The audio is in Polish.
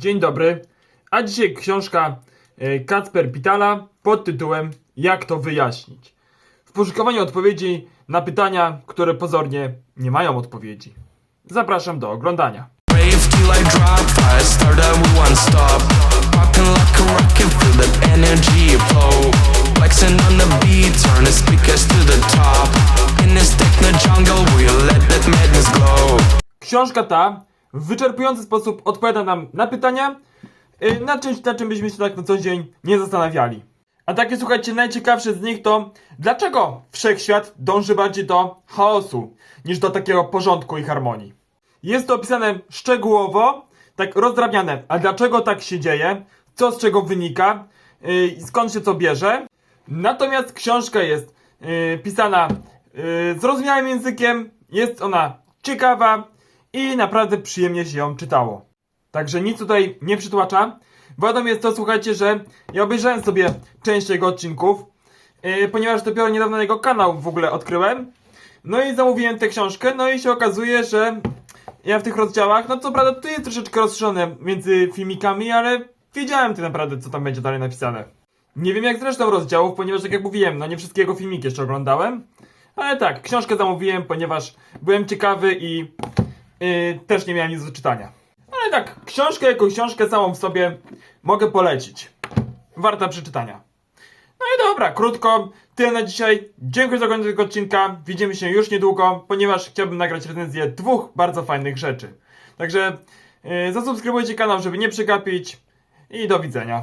Dzień dobry. A dzisiaj książka e, Kacper Pitala pod tytułem Jak to wyjaśnić? W poszukiwaniu odpowiedzi na pytania, które pozornie nie mają odpowiedzi. Zapraszam do oglądania. Książka ta w wyczerpujący sposób odpowiada nam na pytania, y, na czymś, na czym byśmy się tak na co dzień nie zastanawiali. A takie, słuchajcie, najciekawsze z nich to dlaczego wszechświat dąży bardziej do chaosu niż do takiego porządku i harmonii. Jest to opisane szczegółowo, tak rozdrabniane, a dlaczego tak się dzieje, co z czego wynika, yy, skąd się co bierze. Natomiast książka jest yy, pisana yy, zrozumiałym językiem, jest ona ciekawa i naprawdę przyjemnie się ją czytało. Także nic tutaj nie przytłacza. Wiadomo jest to, słuchajcie, że ja obejrzałem sobie część jego odcinków, yy, ponieważ dopiero niedawno jego kanał w ogóle odkryłem. No i zamówiłem tę książkę, no i się okazuje, że ja w tych rozdziałach, no co prawda tu jest troszeczkę rozszerzone między filmikami, ale wiedziałem tak naprawdę, co tam będzie dalej napisane. Nie wiem jak z resztą rozdziałów, ponieważ tak jak mówiłem, no nie wszystkie jego filmiki jeszcze oglądałem. Ale tak, książkę zamówiłem, ponieważ byłem ciekawy i yy, też nie miałem nic do czytania. Ale tak, książkę jako książkę samą w sobie mogę polecić. Warta przeczytania. No i dobra, krótko, tyle na dzisiaj. Dziękuję za oglądanie tego odcinka. Widzimy się już niedługo, ponieważ chciałbym nagrać recenzję dwóch bardzo fajnych rzeczy. Także yy, zasubskrybujcie kanał, żeby nie przegapić i do widzenia.